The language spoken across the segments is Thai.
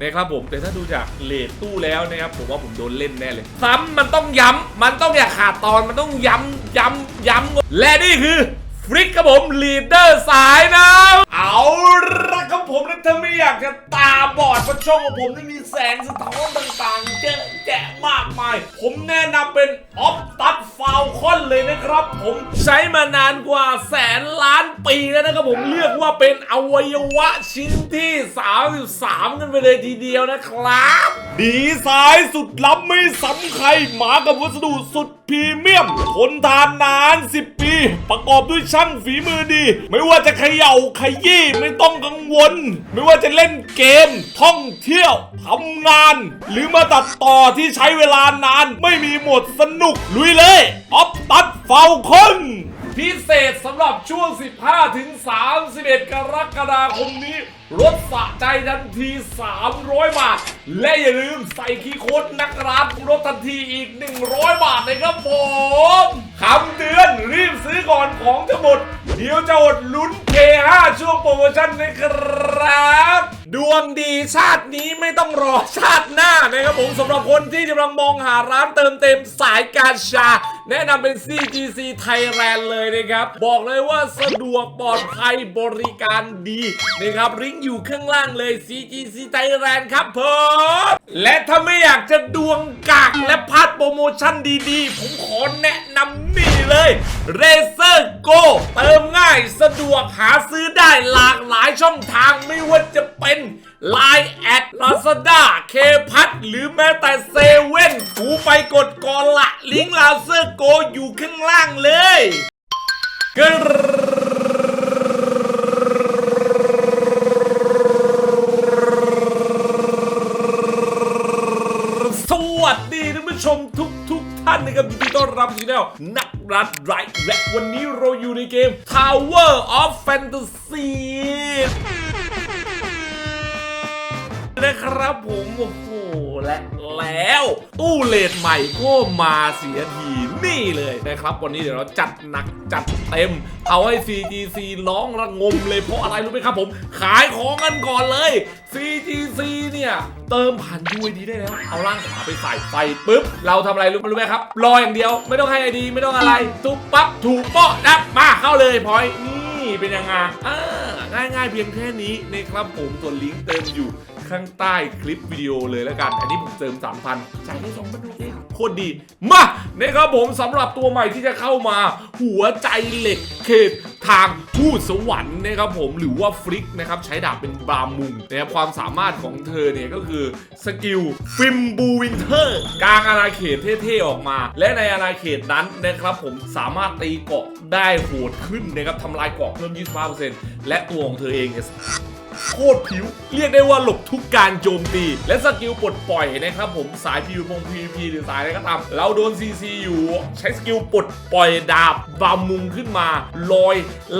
นะครับผมแต่ถ้าดูจากเลทตู้แล้วนะครับผมว่าผมโดนเล่นแน่เลย ซ้ำมันต้องย้ำมันต้องอย่าขาดตอนมันต้องย้ำย้ำย้ำและนี่คือ ฟริกครับผมลีดเดอร์สายน้ำเอา ละครับผมนะถ้าไม่อยากจะตาบอดเพราะช่องของผมนี่มีแสงสะท้อนต่างๆเยอะแยะมากมาย ผมแนะนำเป็นออฟตัดฟาวคอนเลยนะครับ ผมใช้มานานกว่าแสนล้านปีแล้วนะครับผมเรียกว่าเป็นอวัยวะชิ้นที่ 33 กันไปเลยทีเดียวนะครับ ดีไซน์สุดล้ำไม่ซ้ำใครหมากับวัสดุสุดพรีเมียมทนทานนาน 10 ปี ประกอบด้วยช่างฝีมือดี ไม่ว่าจะเขย่าขยี้ไม่ต้องกังวลไม่ว่าจะเล่นเกม ท่องเที่ยวทำงาน หรือมาตัดต่อที่ใช้เวลานาน ไม่มีหมดสนุกลุยเลย ออฟตัดเฝ้าคน พิเศษสำหรับช่วง 15 ถึง 31 กรกฎาคมนี้ลดสะใจทันที 300 บาท และอย่าลืมใส่คีย์โค้ดนักร้านลดทันทีอีก 100 บาทเลยครับผมคำเตือนรีบซื้อก่อนของจะหมด เดี๋ยวจะอดลุ้น K5 ช่วงโปรโมชั่นนะครับ ดวงดีชาตินี้ไม่ต้องรอชาติหน้านะครับผมสำหรับคนที่กำลังมองหาร้านเติมเต็มสายการชา แนะนำเป็น CGC Thailand เลยนะครับ บอกเลยว่าสะดวกปลอดภัยบริการดีนะครับลิงก์อยู่ข้างล่างเลย CGC Thailand ครับผมและถ้าไม่อยากจะดวงกากและพลาดโปรโมชั่นดีๆ ผมขอแนะนำนี่เลย Razer Go เติมง่ายสะดวกหาซื้อได้หลากหลายช่องทางไม่ว่าจะ เป็น Line แอด Lazada เคพัทหรือแม้แต่เซเว่นกูไปกดก่อนละลิงก์ Razer Go อยู่ข้างล่างเลยกสวัสดีท่านผู้ชมทุกทุกท่านนะครับยินดีต้อนรับสู่ช่องนักรัดไรและวันนี้เราอยู่ในเกม Tower of Fantasy นะครับผมโอ้โหและแล้ว ตู้เลดใหม่ก็มาเสียทีนี่เลยนะครับ วันนี้เดี๋ยวเราจัดหนักจัดเต็ม เอาให้ CGC ร้องระงมเลยเพราะอะไรรู้ไหมครับผม ขายของกันก่อนเลย CGC เนี่ย เติมผ่าน UID ได้แล้ว เอาล่างขวาไปใส่ไปปุ๊บ เราทำอะไรรู้รู้ไหมครับ รออย่างเดียวไม่ต้องให้ไอดีไม่ต้องอะไรทุบปั๊บถูกเปาะนะมาเข้าเลยพอยนี เป็นยังไงอ่าง่ายๆเพียงแค่นี้นะครับผมส่วนลิงก์เติมอยู่ข้างใต้คลิปวิดีโอเลยแล้วกัน อันนี้ผมเติม 3,000จ่ายได้2 0 0 0เองโคตรดี มานะครับผมสำหรับตัวใหม่ที่จะเข้ามา หัวใจเหล็กเขต ทางผู้สวรรค์นะครับผมหรือว่าฟลิกนะครับใช้ดาบเป็นบรามุงนะครับความสามารถของเธอเนี่ยก็คือสกิลฟิมบูวินเทอร์กลางอาณาเขตเท่ๆออกมา และในอาณาเขตนั้นนะครับผมสามารถตีเกาะได้โหดขึ้นนะครับทำลายเกาะเพิ่ม 25%และตัวของเธอเองเนี่ย โคตรผิว เรียกได้ว่าหลบทุกการโจมตี และสกิลปลดปล่อยนะครับผมสายพีวพง PVP หรือสายอะไรก็ตามเราโดน CC อยู่ ใช้สกิลปลดปล่อยดาบบามุงขึ้นมา ลอย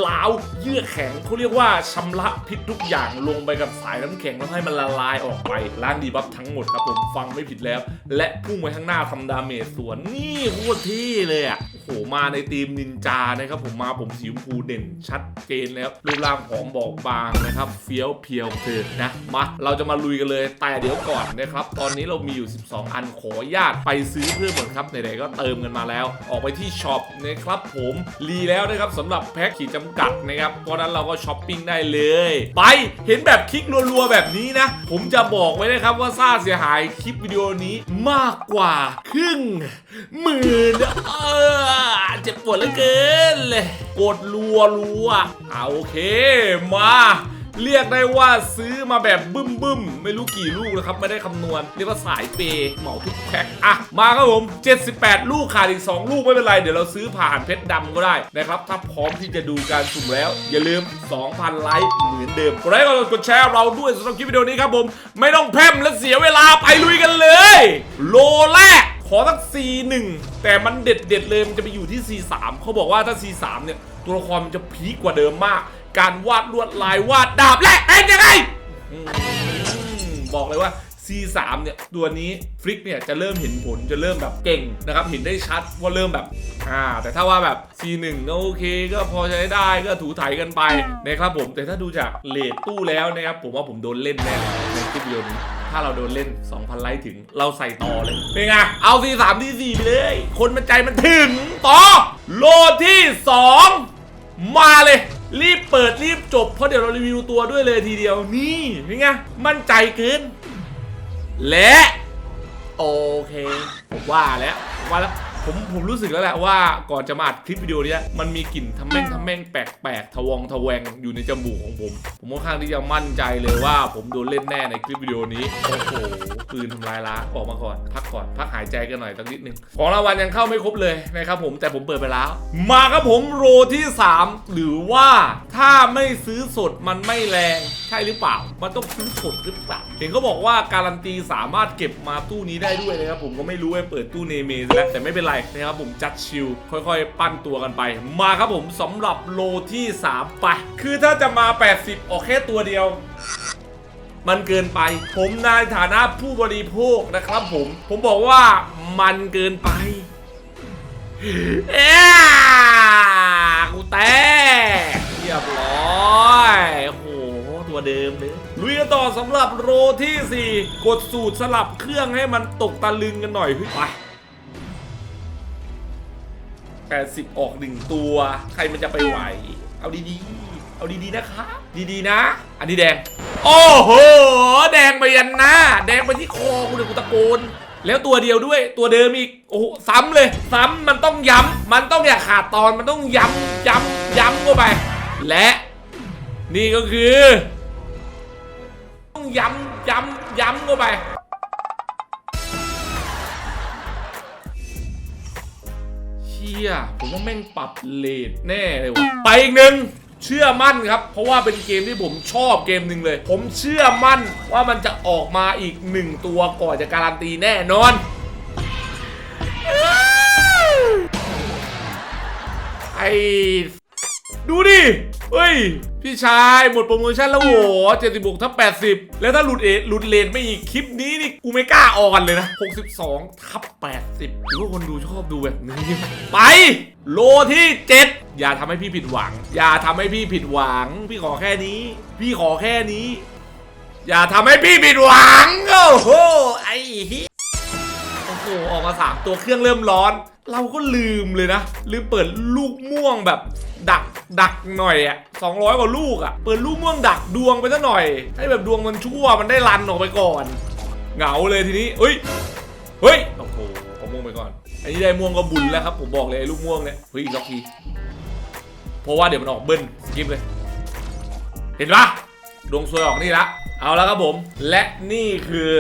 ล้าวเยื่อแข็งเขาเรียกว่าชำระพิษทุกอย่างลงไปกับสายน้ำแข็งแล้วให้มันละลายออกไปล้างดีบัฟทั้งหมดครับผมฟังไม่ผิดแล้ว และพุ่งไปข้างหน้าทำดาเมจสวนนี่โคตรเท่เลยอะโอ้โหมาในทีมนินจานะครับผมมาผมสีชมพูเด่นชัดเจนแล้วรูปร่างผอมบอกบางนะครับเฟี้ยวเพียวเธอนะมาเราจะมาลุยกันเลยแต่เดี๋ยวก่อนนะครับ ตอนนี้เรามีอยู่ 12 อันขออนุญาตไปซื้อเพิ่มหมือนครับไหนๆก็เติมกันมาแล้ว ออกไปที่ช็อปนะครับผมรีแล้วนะครับสำหรับแพ็คขีดจำกัดนะครับเพราะนั้นเราก็ช้อปปิ้งได้เลย ไปเห็นแบบคลิกรัวๆแบบนี้นะ ผมจะบอกไว้นะครับว่าซ่าเสียหายคลิปวิดีโอนี้มากกว่าครึ่งหมื่นเออเจ็บปวดเหลือเกินเลยกดรัวรัวๆเอาโอเคมา เรียกได้ว่าซื้อมาแบบบึ้มบึ้มๆไม่รู้กี่ลูกนะครับไม่ได้คำนวณ เรียกว่าสายเปย์เหมาทุกแพ็คอะมาครับผม 78 ลูกขาดอีก 2 ลูกไม่เป็นไร เดี๋ยวเราซื้อผ่านเพชรดำก็ได้นะครับ ถ้าพร้อมที่จะดูการสุ่มแล้ว อย่าลืม 2,000 ไลค์เหมือนเดิมกดไลค์กดแชร์เราด้วยสำหรับคลิปวิดีโอนี้ครับผม ไม่ต้องแพร่มและเสียเวลาไปลุยกันเลย โลแรกขอสัก C1 แต่มันเด็ดเด็ดเลยมันจะไปอยู่ที่ C3 เขาบอกว่าถ้า C3 เนี่ย ตัวละครมันจะพีคกว่าเดิมมาก การวาดลวดลายวาดดาบและเป็นยังไงบอกเลยว่า C3 เนี่ยตัวนี้ฟลิกเนี่ยจะเริ่มเห็นผลจะเริ่มแบบเก่งนะครับ เห็นได้ชัดว่าเริ่มแบบอ่าแต่ถ้าว่าแบบ C1 ก็โอเค ก็พอใช้ได้ก็ถูถ่ายกันไปนะครับผมแต่ถ้าดูจากเลทตู้แล้วนะครับผมว่าผมโดนเล่นแน่ในคลิปวิดีโอนี้ถ้าเราโดนเล่น 2,000 ไลค์ถึงเราใส่ต่อเลย เป็นไง เอา C3 ที่4ไปเลย คนมันใจมันถึง ต่อ โลที่ 2 มาเลย รีบเปิดรีบจบ เพราะเดี๋ยวเรารีวิวตัวด้วยเลยทีเดียวนี่นี่ไงมั่นใจเกินและ โอเคผมว่าแล้วว่าแล้ว ผมผมรู้สึกแล้วแหละว่าก่อนจะมาอัดคลิปวิดีโอเนี้ยมันมีกลิ่นทำแม่งทำแม่งแปลกๆทะวงทะแวงอยู่ในจมูกของผม ผมค่อนข้างที่จะมั่นใจเลยว่า ผมโดนเล่นแน่ในคลิปวิดีโอนี้โอ้โหปืนทำลายล้างออกมาก่อนพักก่อนพักหายใจกันหน่อยสักนิดนึงของรางวัลยังเข้าไม่ครบเลยนะครับผมแต่ผมเปิดไปแล้ว มาครับผมโรที่ 3 หรือว่าถ้าไม่ซื้อสดมันไม่แรงใช่หรือเปล่า มันต้องซื้อสดหรือเปล่า เห็นเขาบอกว่าการันตีสามารถเก็บมาตู้นี้ได้ด้วยนะครับผมก็ไม่รู้ว่าเปิดตู้เนเมซะแล้วแต่ไม่เป็นไรนะครับผมจัดชิลค่อยๆ ปั้นตัวกันไป มาครับผมสำหรับโลที่3ไปคือถ้าจะมา 80 ออกแค่ตัวเดียวมันเกินไป ผมในฐานะผู้บริโภคนะครับผม ผมบอกว่ามันเกินไป เอ้ยกูแตกเรียบร้อย โอ้โหตัวเดิมเลยลุยกันต่อสำหรับโรที่ 4 กดสูตรสลับเครื่องให้มันตกตะลึงกันหน่อยเฮ้ยไป80ออกหนึ่งตัว ใครมันจะไปไหว เอาดีๆ เอาดีๆ นะครับดีๆ นะ อันนี้แดง โอ้โห แดงไปยันหน้า แดงไปที่คอกูเลยกูตะโกน แล้วตัวเดียวด้วย ตัวเดิมอีก โอ้โห ซ้ำเลย ซ้ำมันต้องย้ำ มันต้องอย่าขาดตอน มันต้องย้ำ ย้ำ ย้ำเข้าไป และ นี่ก็คือ ย้ำย้ำย้ำเข้าไปเชี่ยผมว่าแม่งปรับเลทแน่เลยวะไปอีกหนึ่งเชื่อมั่นครับ เพราะว่าเป็นเกมที่ผมชอบเกมหนึ่งเลย ผมเชื่อมั่นว่ามันจะออกมาอีกหนึ่งตัวก่อนจะการันตีแน่นอนไอ ดูดิ เฮ้ย พี่ชายหมดโปรโมชั่นแล้วโห76ทับ80แล้วถ้าหลุดเอหลุดเลนไม่อีกคลิปนี้นี่กูไม่กล้าออนเลยนะ62ทับ80หรือว่าคนดูชอบดูแบบนี้ ไป โลที่7อย่าทำให้พี่ผิดหวัง อย่าทำให้พี่ผิดหวัง พี่ขอแค่นี้ พี่ขอแค่นี้ อย่าทำให้พี่ผิดหวัง โอ้โห ไอ้เหี้ยโอ้ออกมาสามตัวเครื่องเริ่มร้อน เราก็ลืมเลยนะ ลืมเปิดลูกม่วงแบบ ดักดักหน่อยอะ200 กว่าลูกอะเปิดลูกม่วงดักดวงไปซะหน่อย ให้แบบดวงมันชั่วมันได้รันออกไปก่อน เหงาเลยทีนี้เฮ้ยเฮ้ยโอ้โหเอาม่วงไปก่อน อันนี้ได้ม่วงก็บุญแล้วครับ ผมบอกเลยลูกม่วงเนี่ยเฮ้ยอีกสักทีเพราะว่าเดี๋ยวมันออกเบิ้ลสกิปเลย เห็นปะดวงซวยออกนี่ละ เอาแล้วครับผม และนี่คือ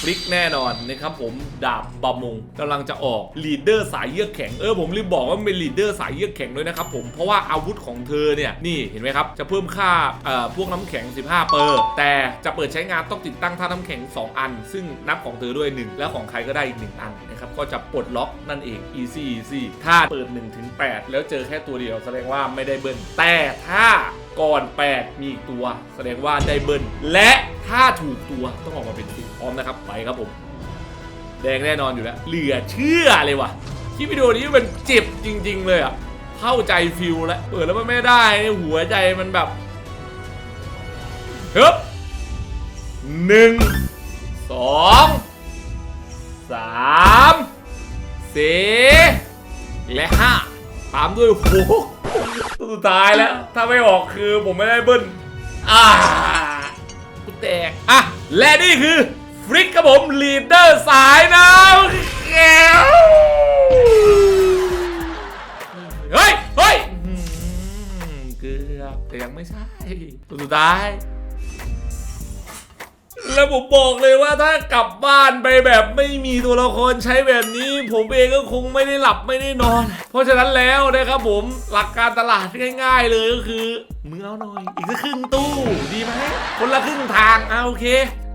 ฟลิกแน่นอนนะครับผมดาบบะมงกำลังจะออกลีดเดอร์สายเยือกแข็งเออผมรีบบอกว่ามันเป็นลีดเดอร์สายเยือกแข็งด้วยนะครับผมเพราะว่าอาวุธของเธอเนี่ยนี่เห็นไหมครับจะเพิ่มค่าเอ่อพวกน้ำแข็ง 15 เปอร์ แต่จะเปิดใช้งานต้องติดตั้งท่าน้ำแข็ง 2 อัน ซึ่งนับของเธอด้วย 1 แล้วของใครก็ได้อีก1อันนะครับก็จะปลดล็อกนั่นเอง easy easy ถ้าเปิด1ถึง8แล้วเจอแค่ตัวเดียวแสดงว่าไม่ได้เบิ้ลแต่ถ้า ก่อน 8 มีอีกตัว แสดงว่าได้เบิ้ลและถ้าถูกตัวต้องออกมาเป็นสิบพร้อมนะครับ ไปครับผม แดงแน่นอนอยู่แล้ว เหลือเชื่อเลยว่ะคลิปวิดีโอนี้มันเจ็บจริง ๆ เลยอะเข้าใจฟิลแล้วเปิดแล้วมันไม่ได้ หัวใจมันแบบฮึบหนึ่งสองสามสี่และห้าตามด้วยหก สุดท้ายแล้ว ถ้าไม่ออกคือผมไม่ได้เบิ้ลอ่ากูแตก อะ และนี่คือ ฟริกครับผมลีดเดอร์สายน้ำแก้วเฮ้ย เฮ้ยเกือบแต่ยังไม่ใช่ สุดท้าย แล้วผมบอกเลยว่าถ้ากลับบ้านไปแบบไม่มีตัวละครใช้แบบนี้ ผมเองก็คงไม่ได้หลับไม่ได้นอน เพราะฉะนั้นแล้วนะครับผมหลักการตลาดง่าย ๆ เลยก็คือมึงเอาหน่อย อีกสักครึ่งตู้ดีไหมคนละครึ่งทางอะโอเค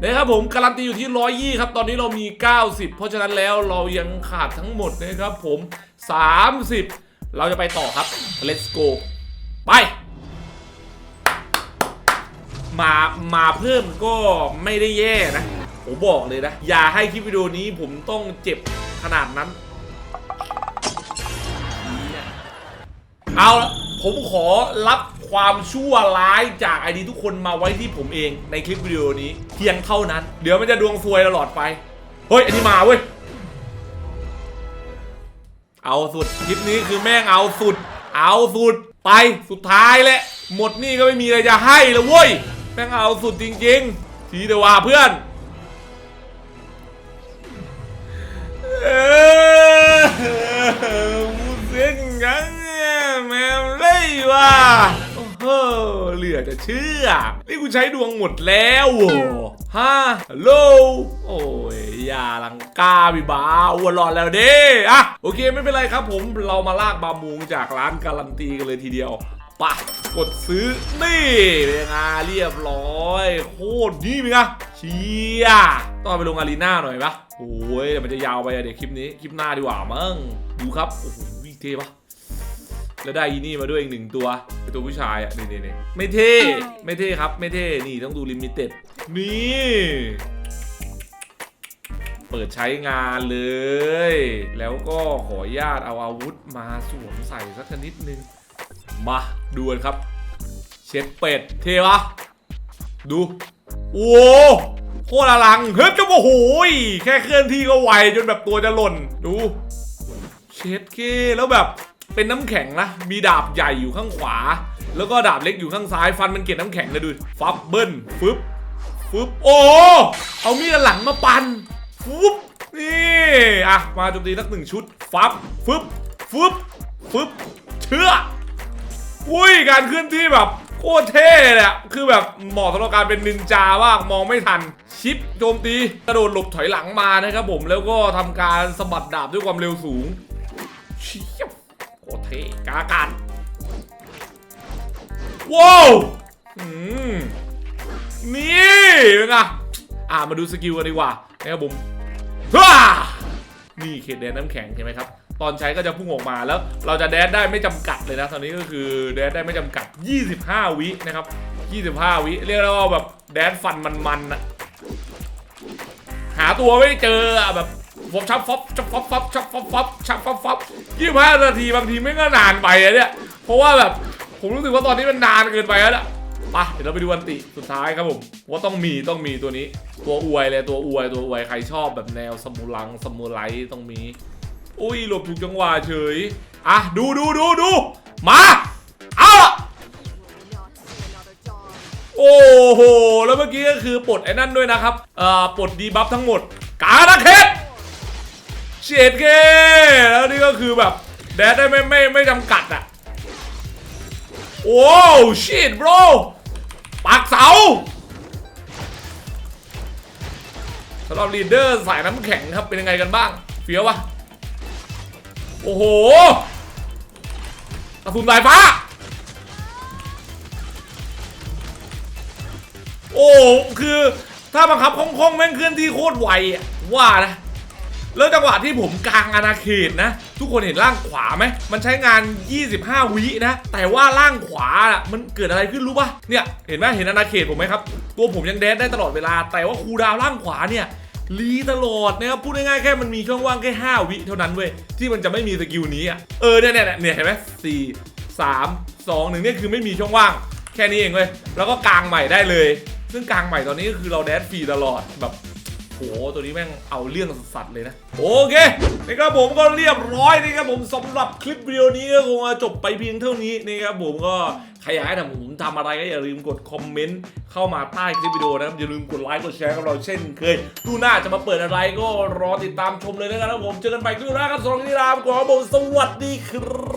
นะครับผมการันตีอยู่ที่ร้อยยี่ครับ ตอนนี้เรามี 90 เพราะฉะนั้นแล้วเรายังขาดทั้งหมดนะครับผม 30 เราจะไปต่อครับ let's go ไป มามาเพิ่มก็ไม่ได้แย่นะผมบอกเลยนะ อย่าให้คลิปวิดีโอนี้ผมต้องเจ็บขนาดนั้น เอาละผมขอรับความชั่วร้ายจากไอดีทุกคนมาไว้ที่ผมเองในคลิปวิดีโอนี้ เพียงเท่านั้น เดี๋ยวมันจะดวงซวยตลอดไป เฮ้ย อันนี้มาเว้ย เอาสุด คลิปนี้คือแม่งเอาสุด เอาสุด ไปสุดท้ายแหละ หมดนี่ก็ไม่มีอะไรจะให้แล้วเว้ย แม่งเอาสุดจริงๆ ทีเดียวว่าเพื่อนเออมูเสียงยังแมวเล่ยว่ะโอ้โหเหลือจะเชื่อ นี่กูใช้ดวงหมดแล้วฮะฮัลโหลโอ้ยอย่าลังกาบิบาอ้วรอดแล้วเด้อะโอเคไม่เป็นไรครับผมเรามาลากบามูงจากร้านการันตีกันเลยทีเดียว ปะกดซื้อนี่เป็นไงเรียบร้อย โคตรดีมั้ยงเชียต้องไปลงอารีนาหน่อยปะโอ้ยเดี๋ยวมันจะยาวไปอะเดี๋ยวคลิปนี้คลิปหน้าดีกว่ามั้งดูครับโอ้โหเท่ปะแล้วได้อีนี่มาด้วยอีกหนึ่งตัวเป็นตัวผู้ชายอะนี่นี่นี่ไม่เท่ไม่เท่ครับไม่เท่นี่ต้องดูลิมิเต็ดนี่เปิดใช้งานเลย แล้วก็ขออนุญาตเอาอาวุธมาสวมใส่สักนิดนึง มาดูกันครับ เช็ดเป็ดเท่ปะดู โอ้โคตรอลัง เฮ้ยจะโอ้โหยแค่เคลื่อนที่ก็ไวจนแบบตัวจะหล่น ดู เช็ดเคแล้วแบบเป็นน้ำแข็งนะ มีดาบใหญ่อยู่ข้างขวา แล้วก็ดาบเล็กอยู่ข้างซ้าย ฟันมันเกล็ดน้ำแข็งนะดู ฟับเบิ้ลฟึบฟึบ โอ้ เอามีดอันหลังมาปันฟึบ นี่ อะ มาโจมตีสักหนึ่งชุด ฟับ ฟึบ ฟึบ ฟึบ เชื่อ อุ้ยการเคลื่อนที่แบบโคตรเท่เลยอะคือแบบเหมาะสำหรับการเป็นนินจามากมองไม่ทัน ชิปโจมตีกระโดดหลบถอยหลังมานะครับผมแล้วก็ทำการสะบัดดาบด้วยความเร็วสูงเชี่ยโคตรเท่กากันว้าวนี่เป็นไงอ่ามาดูสกิลกันดีกว่านะครับผมว้านี่เขตแดนน้ำแข็งเห็นไหมครับ ตอนใช้ก็จะพุ่งออกมาแล้วเราจะแดดได้ไม่จำกัดเลยนะตอนนี้ก็คือแดดได้ไม่จำกัด 25 วินะครับ 25 วิเรียกได้ว่าแบบแดดฟันมันๆนะหาตัวไม่เจอแบบฟอบชับฟอบชับฟอบฟบชับฟบฟอบชับฟอบฟบยี่ห้านาทีบางทีไม่ก็นานไปอะเนี่ยเพราะว่าแบบผมรู้สึกว่าตอนนี้มันนานเกินไปแล้วล่ะเดี๋ยวเราไปดูวันติสุดท้ายครับผมว่าต้องมีต้องมีตัวนี้ ตัวอวยเลยตัวอวยตัวอวยใครชอบแบบแนวสมูลังสมูไรต้องมี อุ้ยหลบถูกจังหวะเฉย อะ ดูดูดูดูมา เอาโอ้โห แล้วเมื่อกี้ก็คือปลดไอ้นั่นด้วยนะครับ เอ่อ ปลดดีบัฟทั้งหมด กาละเคสเฉดเกแล้วนี่ก็คือแบบแดดได้ไม่ไม่ไม่จำกัดอะ โอ้ชิต bro ปากเสาสำหรับลีดเดอร์สายน้ำแข็งครับเป็นยังไงกันบ้าง เฟี้ยววะ โอ้โหกระสุนสายฟ้า โอ้คือถ้าบังคับคล่องๆแม่งเคลื่อนที่โคตรไวอะว่านะแล้วจังหวะที่ผมกลางอาณาเขตนะ ทุกคนเห็นล่างขวาไหมมันใช้งาน 25 วินะ แต่ว่าล่างขวาอะมันเกิดอะไรขึ้นรู้ปะเนี่ยเห็นไหมเห็นอาณาเขตผมไหมครับ ตัวผมยังแดนได้ตลอดเวลา แต่ว่าคูดาวล่างขวาเนี่ย รีตลอดนะครับพูดง่ายๆแค่มันมีช่องว่างแค่ 5 วิเท่านั้นเว้ยที่มันจะไม่มีสกิลนี้อะเออเนี่ยเนี่ยเนี่ยเห็นไหมสี่สามสองหนึ่งเนี่ยคือไม่มีช่องว่างแค่นี้เองเว้ยแล้วก็กลางใหม่ได้เลย ซึ่งกลางใหม่ตอนนี้ก็คือเราแดนฟรีตลอดแบบ โหตัวนี้แม่งเอาเรื่องสัสๆเลยนะ โอเคนะครับผมก็เรียบร้อยนะครับผมสำหรับคลิปวิดีโอนี้ก็คงจะจบไปเพียงเท่านี้นะครับผมก็ใครอยากให้ทำผมทำอะไรก็อย่าลืมกดคอมเมนต์เข้ามาใต้คลิปวิดีโอนะครับอย่าลืมกดไลค์กดแชร์กับเราเช่นเคยดูหน้าจะมาเปิดอะไรก็รอติดตามชมเลยนะครับผมเจอกันใหม่คลิปหน้าครับสำหรับวันนี้ลาไปก่อนครับผมสวัสดีครับ